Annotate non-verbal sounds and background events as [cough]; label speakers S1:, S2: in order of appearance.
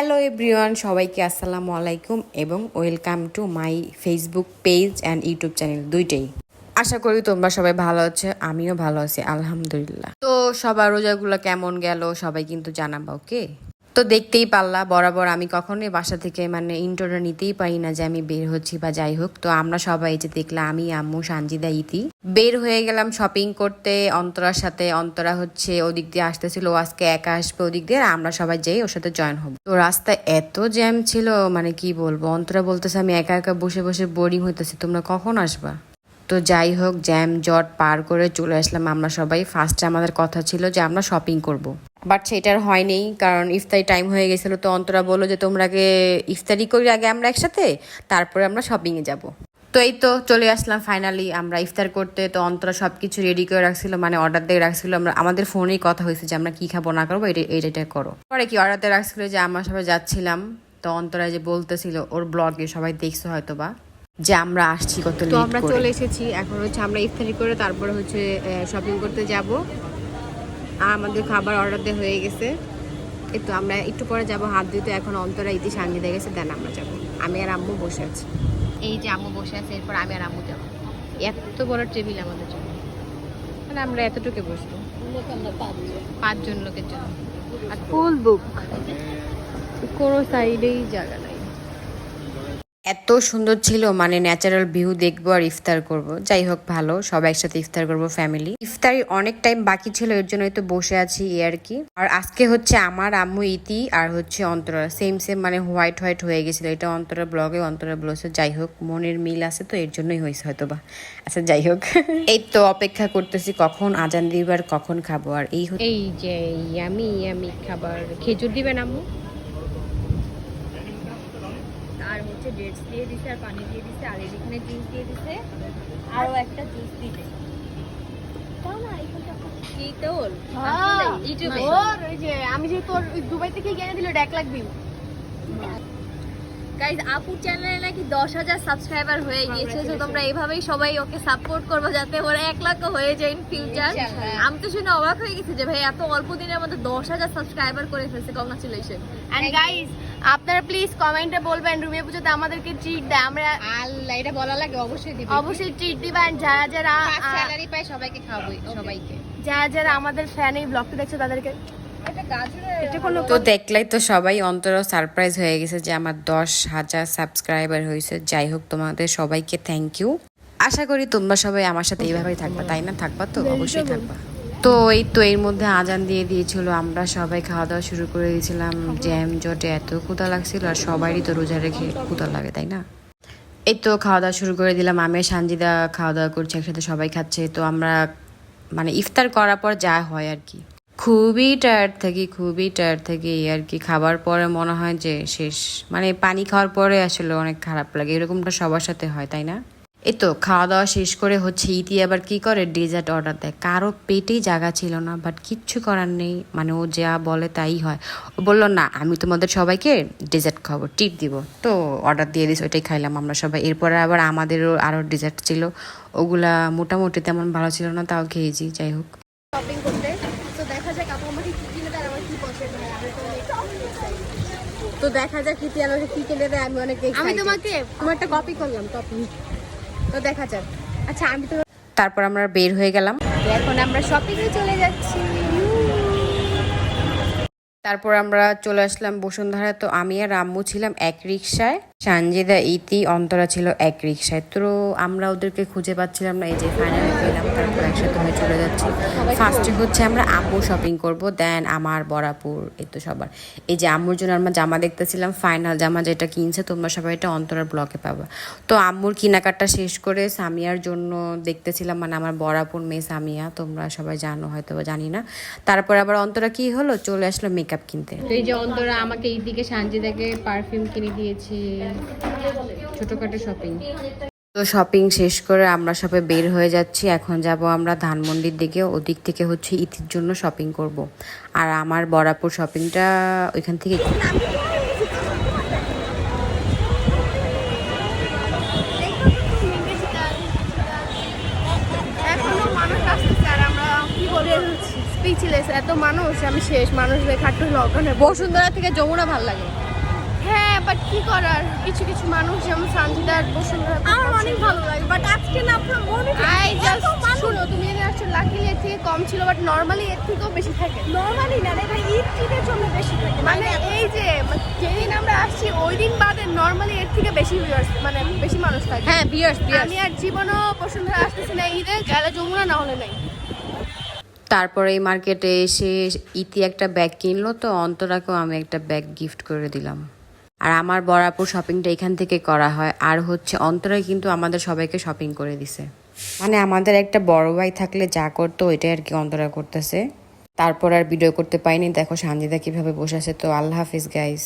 S1: Hello everyone, সবাইকে আসসালামু আলাইকুম এবং welcome to my Facebook page and YouTube channel দুইটাই। আশা করি তোমরা সবাই ভালো আছো, আমিও ভালো আছি, আলহামদুলিল্লাহ। তো সবার রোজাগুলো কেমন গেল? সবাই কিন্তু জানাবা, ওকে? তো দেখতেই পারলা, বরাবর আমি কখনোই বাসা থেকে মানে ইন্টোটা নিতেই পারি না যে আমি বের হচ্ছি বা যাই হোক। তো আমরা সবাই যে দেখলাম, আমি, আম্মু, সানজিদা, ইতি। বের হয়ে গেলাম শপিং করতে, অন্তরার সাথে, অন্তরা হচ্ছে ওদিক দিয়ে আসতেছিল, ও আজকে একা আসবে ওদিক দিয়ে আমরা সবাই যাই ওর সাথে জয়েন হব। তো রাস্তা এত জ্যাম ছিল মানে কি বলব, অন্তরা বলতেছে, আমি একা একা বসে বসে বোরিং হইতেছি, তোমরা কখন আসবা? তো যাই হোক, জ্যাম, জট পার করে চলে আসলাম আমরা সবাই ফার্স্টে আমাদের কথা ছিল যে আমরা শপিং করব। বাট সেটার হয়নি, কারণ ইফতারি টাইম হয়ে গেছিল, তো অন্তরা বলল যে তোমরা আগে ইফতারি করি আগে আমরা একসাথে, তারপরে আমরা শপিংয়ে যাব। তো এই তো চলে আসলাম ফাইনালি আমরা ইফতার করতে, তো অন্তরা সব কিছু রেডি করে রাখছিল মানে অর্ডার দিয়ে রাখছিল আমরা, আমাদের ফোনেই কথা হয়েছে যে আমরা কী খাব, না করব এটা এটা করো পরে কি অর্ডার দিয়ে রাখছিল যে আমরা সবাই যাচ্ছিলাম, তো অন্তরা যে বলতেছিল, ওর ব্লগে সবাই দেখছ হয়তো বা যে আমরা আসছি কত
S2: তো
S1: লেট
S2: আমরা চলে এসেছি এখন হচ্ছে আমরা ইফতারি করে তারপরে হচ্ছে শপিং করতে যাব। আর আমাদের খাবার অর্ডার দিয়ে হয়ে গেছে। এই তো আমরা একটু পরে যাব হাত ধুতে এখন অন্তরা ইতি সাঙ্গি দিয়ে গেছে দেন আমরা যাব। আমি আর আম্মু বসে আছি। এই যে আম্মু বসে আছে এরপর আমি আর আম্মু যাব। এত বড় টেবিল আমাদের জন্য। মানে আমরা এতটুকু বসবো পাঁচজন লোকের জন্য। আর ফুল বুক কোনো সাইডেই জায়গা নাই।
S1: এত সুন্দর ছিল মানে ন্যাচারাল ভিউ দেখব আর ইফতার করব। যাই হোক ভালো সবাই একসাথে ইফতার করব ফ্যামিলি ইফতারি অনেক টাইম বাকি ছিল এর জন্য তো বসে আছি এই আর কি। আর আজকে হচ্ছে আমার আম্মু ইতি আর হচ্ছে অন্তরা। সেম সেম মানে হোয়াইট হোয়াইট হয়ে গেছিল। এটা অন্তরা ব্লগে অন্তরা ব্লগে যাই হোক মনের মিল আছে তো এর জন্যই হয়েছে হয়তো বা আচ্ছা যাই হোক। [laughs] এই তো অপেক্ষা করতেছি কখন আজান দিবার কখন খাব? আর এই হচ্ছে
S2: এই যে আমি আমি খাবার। খেজুর দিবেন আম্মু?
S3: আর হচ্ছে ডেটস দিয়ে দিছে আর পানি দিয়ে দিছে আর এখানে জুস দিয়ে দিছে আরও একটা জুস দিবে। কি তোল ইউটিউবে
S2: ওই যে আমি যে তোর দুবাই থেকে কিনে দিল এক লাখ ভিউ
S3: গাইজ আপুর চ্যানেলে নাকি দশ হাজার সাবস্ক্রাইবার হয়ে গিয়েছে তো তোমরা এইভাবেই সবাই ওকে সাপোর্ট করবে যাতে ওরা এক লাখ হয়ে যায় ইন ফিউচার আমি তো শুনে অবাক হয়ে গেছি যে ভাই এত অল্প দিনের মধ্যে দশ হাজার সাবস্ক্রাইবার করে ফেলছে। কংগ্রাচুলেশন
S2: আপনারা প্লিজ কমেন্টে বলবেন রুমিয়া পুজোতে আমাদেরকে ট্রিট দেয়। আমরা
S3: আল্লাহ এটা বলা লাগে অবশ্যই দিবে।
S2: অবশ্যই ট্রিট দিবেন। যারা যারা
S3: স্যালারি পাই সবাইকে খাওয়াবো সবাইকে।
S2: যারা যারা আমাদের ফ্যান এই ব্লগটা দেখছে তাদেরকে
S1: তো দেখলাই তো সবাই অন্তর সারপ্রাইজ হয়ে গেছে যে আমার দশ হাজার সাবস্ক্রাইবার হয়েছে। যাই হোক তোমাদের সবাইকে থ্যাংক ইউ আশা করি তোমরা সবাই আমার সাথে এইভাবেই থাকবা তাই না? থাকবা তো? অবশ্যই থাকবা। তো এই তো এর মধ্যে আজান দিয়ে দিয়েছিল, আমরা সবাই খাওয়া দাওয়া শুরু করে দিয়েছিলাম। জ্যাম জটে এত ক্ষুদা লাগছিল, আর সবারই তো রোজা রেখে ক্ষুদা লাগে, তাই না? এই তো খাওয়া দাওয়া শুরু করে দিলাম, আমি সানজিদা খাওয়া দাওয়া করছি, একসাথে সবাই খাচ্ছে। তো আমরা মানে ইফতার করার পর যা হয় আর কি। খুবই টায়ার্ড থাকি, খুবই টায়ার্ড থাকি আর কি। খাবার পরে মনে হয় যে শেষ। মানে পানি খাওয়ার পরে আসলে অনেক খারাপ লাগে, এরকমটা সবার সাথে হয়, তাই না? এই তো খাওয়া দাওয়া শেষ করে হচ্ছে ইতি আবার কি করে? ডেজার্ট অর্ডার দেয়। কারও পেটেই জায়গা ছিল না বাট কিচ্ছু করার নেই। মানে ও যা বলে তাই হয়। ও বলল না আমি তোমাদের সবাইকে ডেজার্ট খাব টিপ দিব। তো অর্ডার দিয়ে দিস ওইটাই খাইলাম আমরা সবাই। এরপরে আবার আমাদেরও আরও ডেজার্ট ছিল। ওগুলা মোটামুটি তেমন ভালো ছিল না তাও খেয়েছি যাই হোক।
S2: শপিং করতে। তো দেখা যাক আপু আমাকে কি কিনে দেয় আমার কি পছন্দ হয়। আমি তো দেখা যাক কৃতি আমাকে কি কিনে দেয় আমি অনেক আমি তোমাকে তোমার একটা কপি করলাম কপি তো দেখা যাক। আচ্ছা আমি তো
S1: তারপর আমরা বের হয়ে গেলাম।
S2: এখন আমরা শপিং এ চলে যাচ্ছি।
S1: তারপর আমরা চলে আসলাম বসুন্ধরা। তো আমি আর আম্মু ছিলাম এক রিক্সায় সানজিদা ইতি অন্তরা ছিল এক রিক্সায় তো আমরা ওদেরকে খুঁজে পাচ্ছিলাম না এই যে ফাইনালি পেলাম তারপর একসাথে হয়ে চলে যাচ্ছি। ফার্স্টে হচ্ছে আমরা আম্মু শপিং করব দেন আমার বরাপুর এই তো সবার। এই যে আম্মুর জন্য আমরা জামা দেখতেছিলাম ফাইনাল জামা যেটা কিনছে তোমরা সবাই এটা অন্তরার ব্লকে পাবা। তো আম্মুর কেনাকাটা শেষ করে সামিয়ার জন্য দেখতেছিলাম মানে আমার বরাপুর মেয়ে সামিয়া তোমরা সবাই জানো হয়তো বা জানি না। তারপর আবার অন্তরা কি হলো? চলে আসলো মেকআপ কিনতে।
S2: তো এই যে অন্তরা আমাকে এই দিকে সানজিদাকে পারফিউম কিনে দিয়েছে ছোটখাটো শপিং
S1: তো শপিং শেষ করে আমরা সবাই বের হয়ে যাচ্ছি। এখন যাব আমরা ধানমন্ডির দিকে। ওদিক থেকে হচ্ছে ইতির জন্য শপিং করব। আর আমার বরাপুর শপিংটা ওইখান থেকে
S2: এত মানুষ আমি শেষ। মানুষ দেখে একটু লকডাউনে বসুন্ধরা থেকে যমুনা ভালো লাগে।
S4: হ্যাঁ বাট কি করার? কিছু কিছু মানুষ যেমন সানজিদার বসুন্ধরা
S3: আমার অনেক ভালো লাগে বাট আজকে না আপনার মনে
S4: আই জাস্ট শুনো তুমি এদের আসছো লাকিলি এর থেকে কম ছিল বাট নর্মালি এর থেকেও বেশি থাকে।
S3: নর্মালি না এটা ঈদ ঈদের জন্য বেশি থাকে
S4: মানে এই যে যেদিন আমরা আসছি ওই দিন বাদে নর্মালি এর থেকে বেশি viewers, মানে বেশি মানুষ থাকে।
S2: হ্যাঁ বিয়ার্স
S4: আমি আর জীবনও বসুন্ধরা আসতেছি না ঈদে গেলে যমুনা না হলে নাই।
S1: তারপরে এই মার্কেটে এসে ইতি একটা ব্যাগ কিনলো তো অন্তরাকেও আমি একটা ব্যাগ গিফট করে দিলাম। আর আমার বরাপুর শপিংটা এখান থেকে করা হয়। আর হচ্ছে অন্তরায় কিন্তু আমাদের সবাইকে শপিং করে দিছে। মানে আমাদের একটা বড় ভাই থাকলে যা করতো, ওইটাই আর কি অন্তরা করতেছে। তারপর আর ভিডিও করতে পাইনি দেখো সানজিদা কীভাবে বসে আছে। তো আল্লাহ হাফিজ গাইস